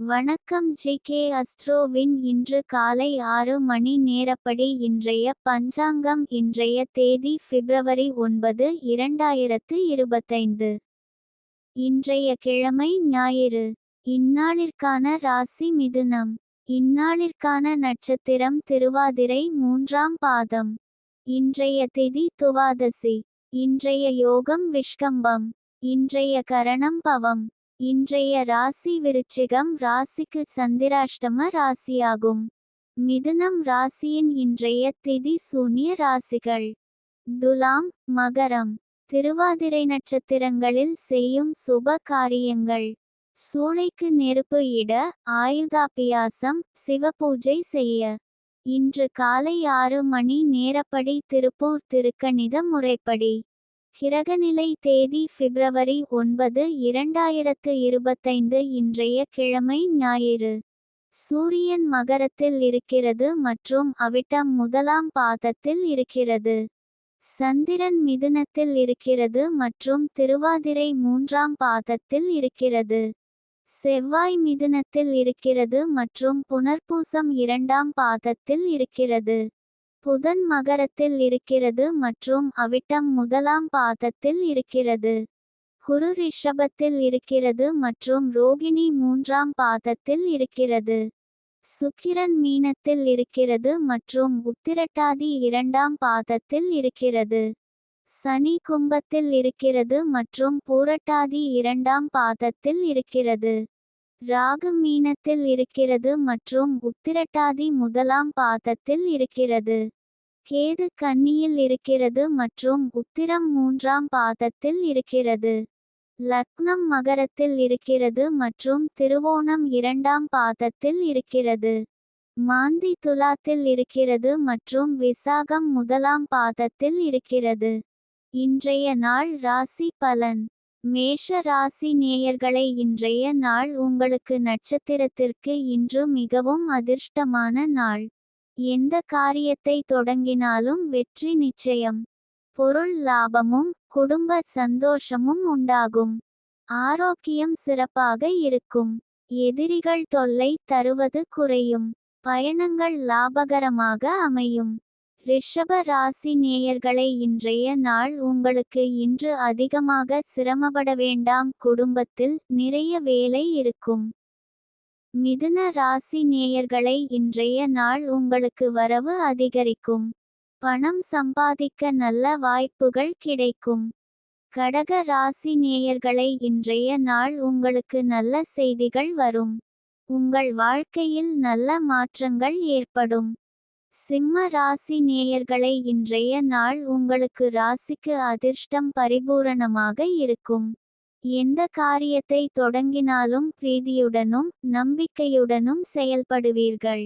வணக்கம் G K அஸ்ட்ரோவின் இன்று காலை ஆறு மணி நேரப்படி இன்றைய பஞ்சாங்கம் இன்றைய தேதி பிப்ரவரி ஒன்பது இரண்டாயிரத்து இருபத்தைந்து. இன்றைய கிழமை ஞாயிறு. இந்நாளிற்கான ராசி மிதுனம். இந்நாளிற்கான நட்சத்திரம் திருவாதிரை மூன்றாம் பாதம். இன்றைய திதி துவாதசி. இன்றைய யோகம் விஷ்கம்பம். இன்றைய கரணம் பவம். இன்றைய ராசி விருச்சிகம் ராசிக்கு சந்திராஷ்டம ராசியாகும். மிதுனம் ராசியின் இன்றைய திதி சூனிய ராசிகள். துலாம் மகரம். திருவாதிரை நட்சத்திரங்களில் செய்யும் சுப காரியங்கள். சூளைக்கு நெருப்பு இட ஆயுதாபியாசம் சிவபூஜை செய்ய. இன்று காலை ஆறு மணி நேரப்படி திருப்பூர் திருக்கணித முறைப்படி. கிரகநிலை தேதி பிப்ரவரி ஒன்பது இரண்டாயிரத்து இருபத்தைந்து இன்றைய கிழமை ஞாயிறு. சூரியன் மகரத்தில் இருக்கிறது மற்றும் அவிட்டம் முதலாம் பாதத்தில் இருக்கிறது. சந்திரன் மிதுனத்தில் இருக்கிறது மற்றும் திருவாதிரை மூன்றாம் பாதத்தில் இருக்கிறது. செவ்வாய் மிதுனத்தில் இருக்கிறது மற்றும் புனர்பூசம் இரண்டாம் பாதத்தில் இருக்கிறது. புதன் மகரத்தில் இருக்கிறது மற்றும் அவிட்டம் முதலாம் பாதத்தில் இருக்கிறது. குரு ரிஷபத்தில் இருக்கிறது மற்றும் ரோகிணி மூன்றாம் பாதத்தில் இருக்கிறது. சுக்கிரன் மீனத்தில் இருக்கிறது மற்றும் உத்திரட்டாதி இரண்டாம் பாதத்தில் இருக்கிறது. சனி கும்பத்தில் இருக்கிறது மற்றும் பூரட்டாதி இரண்டாம் பாதத்தில் இருக்கிறது. ராகு மீனத்தில் இருக்கிறது மற்றும் உத்திரட்டாதி முதலாம் பாதத்தில் இருக்கிறது. கேது கன்னியில் இருக்கிறது மற்றும் உத்திரம் மூன்றாம் பாதத்தில் இருக்கிறது. லக்னம் மகரத்தில் இருக்கிறது மற்றும் திருவோணம் இரண்டாம் பாதத்தில் இருக்கிறது. மாந்தி துலாத்தில் இருக்கிறது மற்றும் விசாகம் முதலாம் பாதத்தில் இருக்கிறது. இன்றைய நாள் ராசி பலன். மேஷ ராசி நேயர்களை இன்றைய நாள் உங்களுக்கு நட்சத்திரத்திற்கு இன்று மிகவும் அதிர்ஷ்டமான நாள். எந்த காரியத்தை தொடங்கினாலும் வெற்றி நிச்சயம். பொருள் லாபமும் குடும்ப சந்தோஷமும் உண்டாகும். ஆரோக்கியம் சிறப்பாக இருக்கும். எதிரிகள் தொல்லை தருவது குறையும். பயணங்கள் லாபகரமாக அமையும். ரிஷப ராசி நேயர்களை இன்றைய நாள் உங்களுக்கு இன்று அதிகமாக சிரமப்பட வேண்டாம். குடும்பத்தில் நிறைய வேலை இருக்கும். மிதுன ராசி நேயர்களை இன்றைய நாள் உங்களுக்கு வரவு அதிகரிக்கும். பணம் சம்பாதிக்க நல்ல வாய்ப்புகள் கிடைக்கும். கடக ராசி நேயர்களை இன்றைய நாள் உங்களுக்கு நல்ல செய்திகள் வரும். உங்கள் வாழ்க்கையில் நல்ல மாற்றங்கள் ஏற்படும். சிம்ம ராசி நேயர்களை இன்றைய நாள் உங்களுக்கு ராசிக்கு அதிர்ஷ்டம் பரிபூரணமாக இருக்கும். எந்த காரியத்தை தொடங்கினாலும் பிரீதியுடனும் நம்பிக்கையுடனும் செயல்படுவீர்கள்.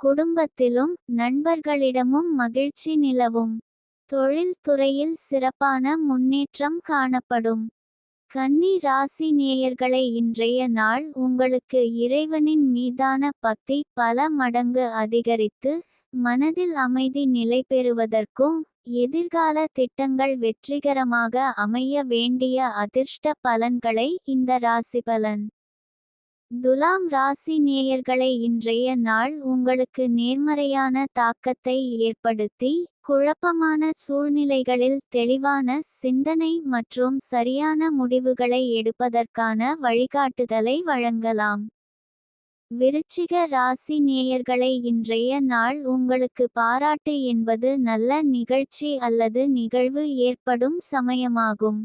குடும்பத்திலும் நண்பர்களிடமும் மகிழ்ச்சி நிலவும். தொழில் துறையில் சிறப்பான முன்னேற்றம் காணப்படும். கன்னி ராசி நேயர்களை இன்றைய நாள் உங்களுக்கு இறைவனின் மீதான பக்தி பல மடங்கு அதிகரித்து மனதில் அமைதி நிலை பெறுவதற்கும் எதிர்கால திட்டங்கள் வெற்றிகரமாக அமைய வேண்டிய அதிர்ஷ்ட பலன்களை இந்த ராசி பலன். துலாம் ராசி நேயர்களை இன்றைய நாள் உங்களுக்கு நேர்மறையான தாக்கத்தை ஏற்படுத்தி குழப்பமான சூழ்நிலைகளில் தெளிவான சிந்தனை மற்றும் சரியான முடிவுகளை எடுப்பதற்கான வழிகாட்டுதலை வழங்கலாம். விருச்சிக ராசி நேயர்களை இன்றைய நாள் உங்களுக்கு பாராட்டு என்பது நல்ல நிகழ்ச்சி அல்லது நிகழ்வு ஏற்படும் சமயமாகும்.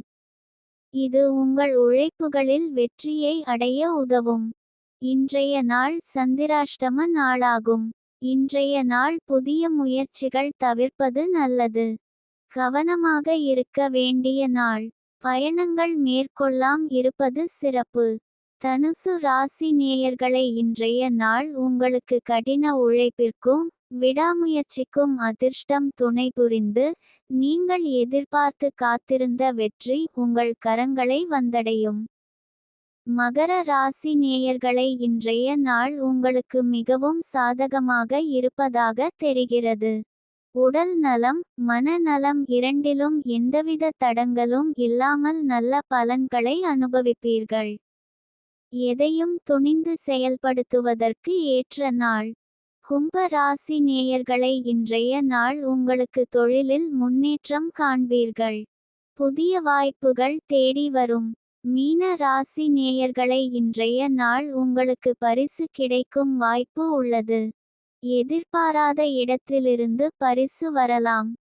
இது உங்கள் உழைப்புகளில் வெற்றியை அடைய உதவும். இன்றைய நாள் சந்திராஷ்டம நாளாகும். இன்றைய நாள் புதிய முயற்சிகள் தவிர்ப்பது நல்லது. கவனமாக இருக்க வேண்டிய நாள். பயணங்கள் மேற்கொள்ளாம் இருப்பது சிறப்பு. தனுசு ராசி நேயர்களை இன்றைய நாள் உங்களுக்கு கடின உழைப்பிற்கும் விடாமுயற்சிக்கும் அதிர்ஷ்டம் துணை புரிந்து நீங்கள் எதிர்பார்த்து காத்திருந்த வெற்றி உங்கள் கரங்களை வந்தடையும். மகர ராசி நேயர்களை இன்றைய நாள் உங்களுக்கு மிகவும் சாதகமாக இருப்பதாக தெரிகிறது. உடல் நலம் மனநலம் இரண்டிலும் எந்தவித தடங்களும் இல்லாமல் நல்ல பலன்களை அனுபவிப்பீர்கள். எதையும் துணிந்து செயல்படுத்துவதற்கு ஏற்ற நாள். கும்ப ராசி நேயர்களை இன்றைய நாள் உங்களுக்கு தொழிலில் முன்னேற்றம் காண்பீர்கள். புதிய வாய்ப்புகள் தேடி வரும். மீன ராசி நேயர்களை இன்றைய நாள் உங்களுக்கு பரிசு கிடைக்கும் வாய்ப்பு உள்ளது. எதிர்பாராத இடத்திலிருந்து பரிசு வரலாம்.